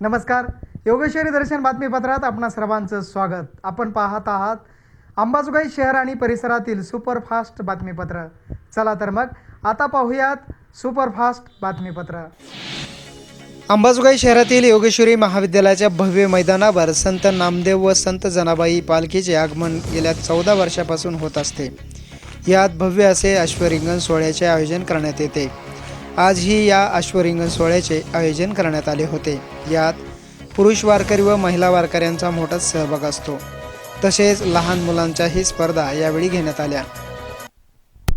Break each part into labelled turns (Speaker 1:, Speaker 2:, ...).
Speaker 1: नमस्कार. योगेश्वरी दर्शन बातमीपत्रात आपणा सर्वांचं स्वागत. आपण पाहत आहात अंबाजोगाई शहर आणि परिसरातील सुपरफास्ट बातमीपत्र. चला तर मग आता पाहूयात सुपरफास्ट बातमीपत्र. अंबाजोगाई शहरातील योगेश्वरी महाविद्यालयाच्या भव्य मैदानावर संत नामदेव व संत जनाबाई पालखीचे आगमन गेल्या चौदा वर्षापासून होत असते. यात भव्य असे अश्वरिंगण सोहळ्याचे आयोजन करण्यात येते. आजही या अश्वरिंगण सोहळ्याचे आयोजन करण्यात आले होते. यात पुरुष वारकरी व महिला वारकऱ्यांचा मोठा सहभाग असतो. तसेच लहान मुलांच्याही स्पर्धा यावेळी घेण्यात आल्या.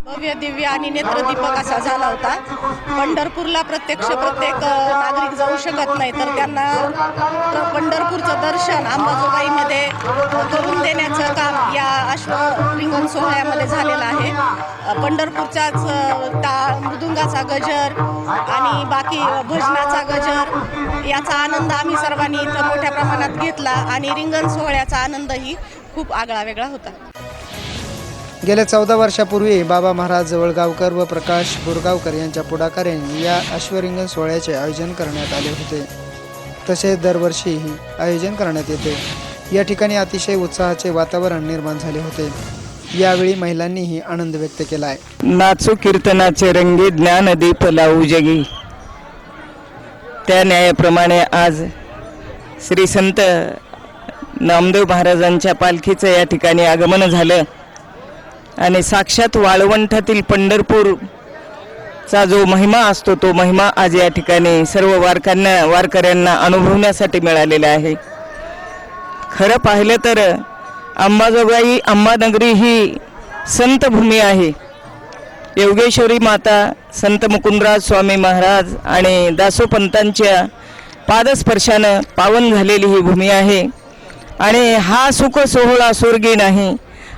Speaker 2: भव्य दिव्य आणि नेत्रदीपक असा झाला होता. पंढरपूरला प्रत्यक्ष प्रत्येक नागरिक जाऊ शकत नाही तर त्यांना पंढरपूरचं दर्शन अंबाजोगाईमध्ये करून देण्याचं काम या अश्वरिंगण सोहळ्यामध्ये झालेलं आहे. पंढरपूरच्याच अ, रागाचा गजर आणि बाकी भजनाचा गजर याचा आनंद आम्ही सर्वांनी इथं मोठ्या प्रमाणात घेतला आणि रिंगण सोहळ्याचा आनंदही खूप आगळा वेगळा होता.
Speaker 1: गेल्या चौदा वर्षापूर्वी बाबा महाराज जवळगावकर व प्रकाश बोरगावकर यांच्या पुढाकाराने या अश्वरिंगण सोहळ्याचे आयोजन करण्यात आले होते. तसेच दरवर्षीही आयोजन करण्यात येते. या ठिकाणी अतिशय उत्साहाचे वातावरण निर्माण झाले होते. यावेळी महिलांनीही आनंद व्यक्त केला आहे
Speaker 3: नाचू कीर्तनाचे रंगी ज्ञानदीप लावू जगी. त्या न्यायाप्रमाणे आज श्री संत नामदेव महाराजांच्या पालखीचं या ठिकाणी आगमन झालं. आणि साक्षात वाळवंटातील पंढरपूरचा जो महिमा असतो तो महिमा आज या ठिकाणी सर्व वारकांना वारकऱ्यांना अनुभवण्यासाठी मिळालेला आहे. खरं पाहिलं तर अंबाजोगाई अंबानगरी ही संत भूमी आहे. योगेश्वरी माता संत मुकुंदराज स्वामी महाराज आणि दासोपंतांच्या पादस्पर्शानं पावन झालेली ही भूमी आहे. आणि हा सुख सोहळा स्वर्गी नाही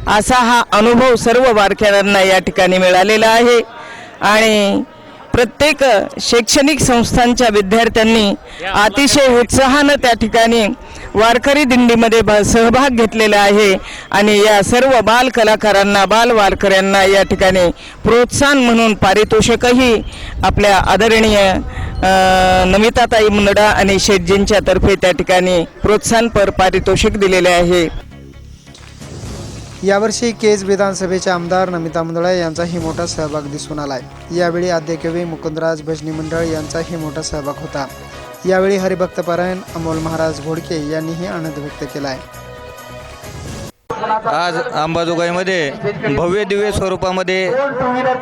Speaker 3: असा हा अनुभव सर्व वारकऱ्यांना या ठिकाणी मिळालेला आहे. आणि प्रत्येक शैक्षणिक संस्थांच्या विद्यार्थ्यांनी अतिशय उत्साहानं त्या ठिकाणी वारकरी दिंडीमध्ये भ सहभाग घेतलेला आहे. आणि या सर्व बाल कलाकारांना बाल वारकऱ्यांना या ठिकाणी प्रोत्साहन म्हणून पारितोषिकही आपल्या आदरणीय नमिताताई मुंदडा आणि शेटजींच्या तर्फे त्या ठिकाणी प्रोत्साहनपर पारितोषिक दिलेले आहे.
Speaker 1: यावर्षी केज विधानसभेचे आमदार नमिता मुंदळा यांचाही मोठा सहभाग दिसून आलाय. यावेळी आद्यकवी मुकुंदराज भजनी मंडळ यांचाही मोठा सहभाग होता. यावेळी हरिभक्तपरायण अमोल महाराज घोडके यांनीही आनंद व्यक्त आहे.
Speaker 4: आज अंबाजोगाईमध्ये भव्य दिव्य स्वरूपामध्ये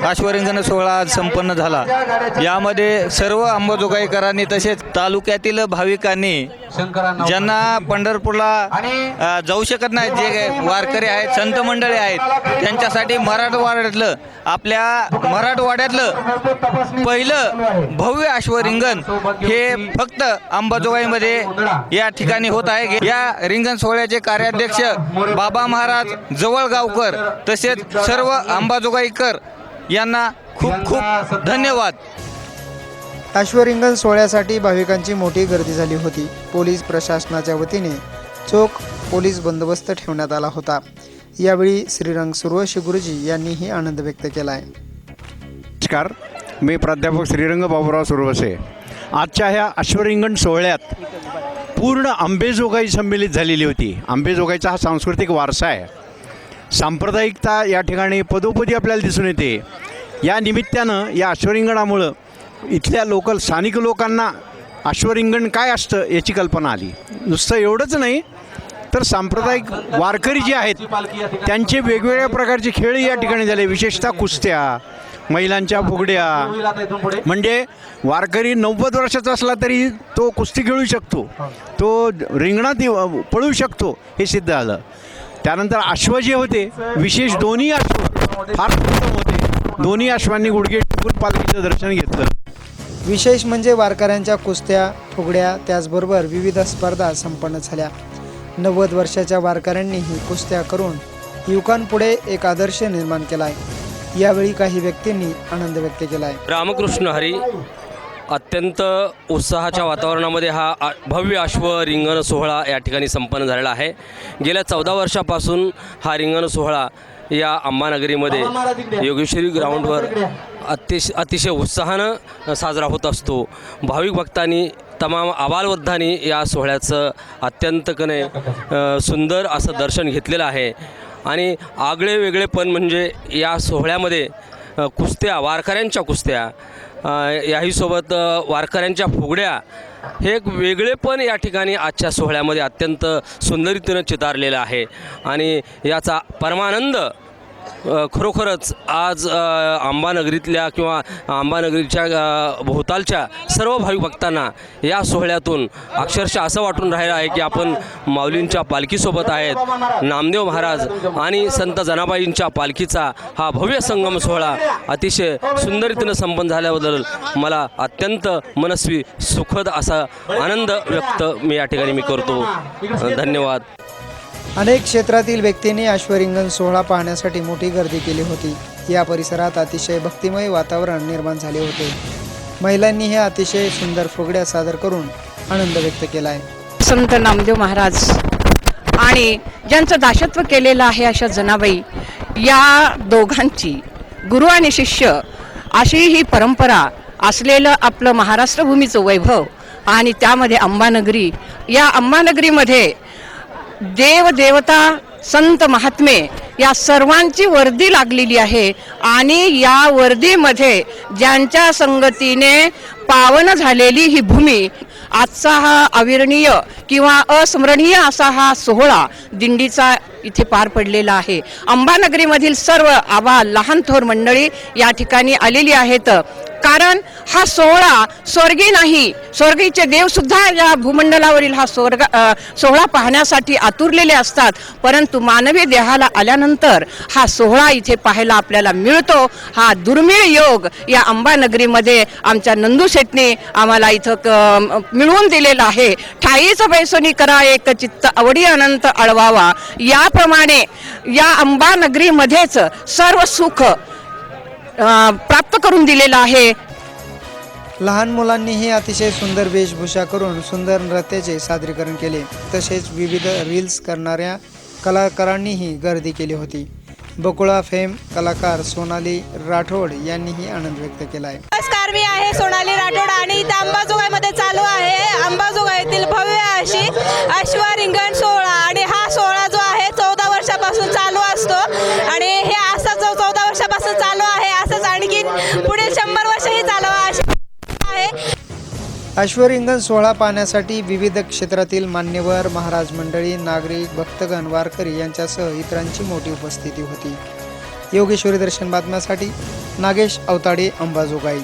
Speaker 4: अश्वरिंगण सोहळा आज संपन्न झाला. यामध्ये सर्व अंबाजोगाईकरांनी तसेच तालुक्यातील भाविकांनी ज्यांना पंढरपूरला जाऊ शकत नाहीत जे वारकरी आहेत संत मंडळी आहेत त्यांच्यासाठी मराठवाड्यातलं आपल्या मराठवाड्यातलं पहिलं भव्य अश्वरिंगण हे फक्त अंबाजोगाईमध्ये या ठिकाणी होत आहे. या रिंगण सोहळ्याचे कार्याध्यक्ष बाबा महाराज जवळगावकर तसेच सर्व अंबाजोगाईकर यांना खूप खूप धन्यवाद.
Speaker 1: अश्वरिंगण सोहळ्यासाठी भाविकांची मोठी गर्दी झाली होती. पोलीस प्रशासनाच्या वतीने चोख पोलीस बंदोबस्त ठेवण्यात आला होता. यावेळी श्रीरंग सुरवशी गुरुजी यांनीही आनंद व्यक्त केला आहे
Speaker 5: नमस्कार. मी प्राध्यापक श्रीरंग बाबूराव सुरवसे. आजच्या ह्या अश्वरिंगण सोहळ्यात पूर्ण आंबेजोगाई संमेलित झालेली होती. आंबेजोगाईचा हा सांस्कृतिक वारसा आहे. सांप्रदायिकता या ठिकाणी पदोपदी आपल्याला दिसून येते. या निमित्तानं या अश्वरिंगणामुळं इथल्या लोकल स्थानिक लोकांना अश्वरिंगण काय असतं याची कल्पना आली. नुसतं एवढंच नाही तर सांप्रदायिक वारकरी जे आहेत त्यांचे वेगवेगळ्या प्रकारचे खेळ या ठिकाणी झाले. विशेषतः कुस्त्या महिलांच्या फुगड्या. म्हणजे वारकरी नव्वद वर्षाचा असला तरी तो कुस्ती खेळू शकतो. तो रिंगणात पळू शकतो हे सिद्ध झालं. त्यानंतर अश्व जे होते विशेष दोन्ही अश्व फार उत्तम होते. दोन्ही अश्वांनी गुडघे टेकून पालखीचं दर्शन घेतलं.
Speaker 1: विशेष म्हणजे वारकऱ्यांच्या कुस्त्या फुगड्या त्याचबरोबर विविध स्पर्धा संपन्न झाल्या. नव्वद वर्षाच्या वारकऱ्यांनीही कुस्त्या करून युवकांपुढे एक आदर्श निर्माण केला आहे. यावेळी काही व्यक्तींनी आनंद व्यक्त केला आहे
Speaker 6: रामकृष्ण हरी अत्यंत उत्साहाच्या वातावरणामध्ये हा आ- भव्य अश्व रिंगण सोहळा या ठिकाणी संपन्न झालेला आहे. गेल्या चौदा वर्षापासून हा रिंगण सोहळा या अंबानगरीमध्ये योगेश्वरी ग्राउंडवर अतिश अतिशय उत्साहानं साजरा होत असतो. भाविक भक्तांनी तमाम आबालवृद्धांनी या सोहळ्याचं अत्यंतकने सुंदर असं दर्शन घेतलेलं आहे. आणि आगळे वेगळेपण म्हणजे या सोहळ्यामध्ये कुस्त्या वारकऱ्यांच्या कुस्त्या याहीसोबत वारकऱ्यांच्या फुगड्या हे एक वेगळेपण या ठिकाणी आजच्या सोहळ्यामध्ये अत्यंत सुंदरीतीनं चितारलेलं आहे. आणि याचा परमानंद खरोखरच आज आंबानगरीतल्या किंवा आंबानगरीच्या भोवतालच्या सर्व भाविक भक्तांना या सोहळ्यातून अक्षरशः असं वाटून राहिलं आहे की आपण माऊलींच्या पालखीसोबत आहेत नामदेव महाराज आणि संत जनाबाईंच्या पालखीचा हा भव्य संगम सोहळा अतिशय सुंदररीतीनं संपन्न झाल्याबद्दल मला अत्यंत मनस्वी सुखद असा आनंद व्यक्त मी या ठिकाणी मी करतो. धन्यवाद.
Speaker 1: अनेक क्षेत्रातील व्यक्तींनी अश्वरिंगण सोहळा पाहण्यासाठी मोठी गर्दी केली होती. या परिसरात अतिशय भक्तिमय वातावरण निर्माण झाले होते. महिलांनी हे अतिशय सुंदर फुगड्या सादर करून आनंद व्यक्त केला आहे
Speaker 7: संत नामदेव महाराज आणि ज्यांचं दासत्व केलेलं आहे अशा जनाबाई या दोघांची गुरु आणि शिष्य अशी ही परंपरा असलेलं आपलं महाराष्ट्रभूमीचं वैभव आणि त्यामध्ये अंबानगरी या अंबानगरीमध्ये देव देवता संत महात्मे या सर्वांची वर्दी लागलेली आहे. आणि या वर्दीमध्ये ज्यांच्या संगतीने पावन झालेली ही भूमी आजचा हा अविरणीय किंवा अस्मरणीय असा हा सोहळा दिंडीचा इथे पार पडलेला आहे. अंबानगरीमधील सर्व आबा लहान थोर मंडळी या ठिकाणी आलेली आहेत. कारण हा सोहळा स्वर्गी नाही स्वर्गीचे देव सुद्धा या भूमंडलावरील हा स्वर्ग सोहळा पाहण्यासाठी आतुरलेले असतात. परंतु मानवी देहाला आल्यानंतर हा सोहळा इथे पाहायला आपल्याला मिळतो. हा दुर्मिळ योग या अंबानगरीमध्ये आमच्या नंदू शेटने आम्हाला इथं मिळवून दिलेला आहे. ठाईचं बैसोनी करा एक चित्त आवडी अनंत अळवावा. या याप्रमाणे या अंबानगरीमध्येच सर्व सुख प्राप्त करून दिलेलं आहे.
Speaker 1: लहान मुलांनीही अतिशय सुंदर वेशभूषा करून सुंदर नृत्याचे सादरीकरण केले. तसेच विविध रील्स करणाऱ्या कलाकारांनीही गर्दी केली होती. बकुळा फेम कलाकार सोनाली राठोड यांनीही आनंद व्यक्त केला आहे.
Speaker 8: नमस्कार मी आहे
Speaker 1: अश्वरिंगण सोहळा पाहण्यासाठी विविध क्षेत्रातील मान्यवर महाराज मंडळी नागरिक भक्तगण वारकरी यांच्यासह इतरांची मोठी उपस्थिती होती. योगेश्वरी दर्शन बातम्यासाठी नागेश अवताडे अंबाजोगाई.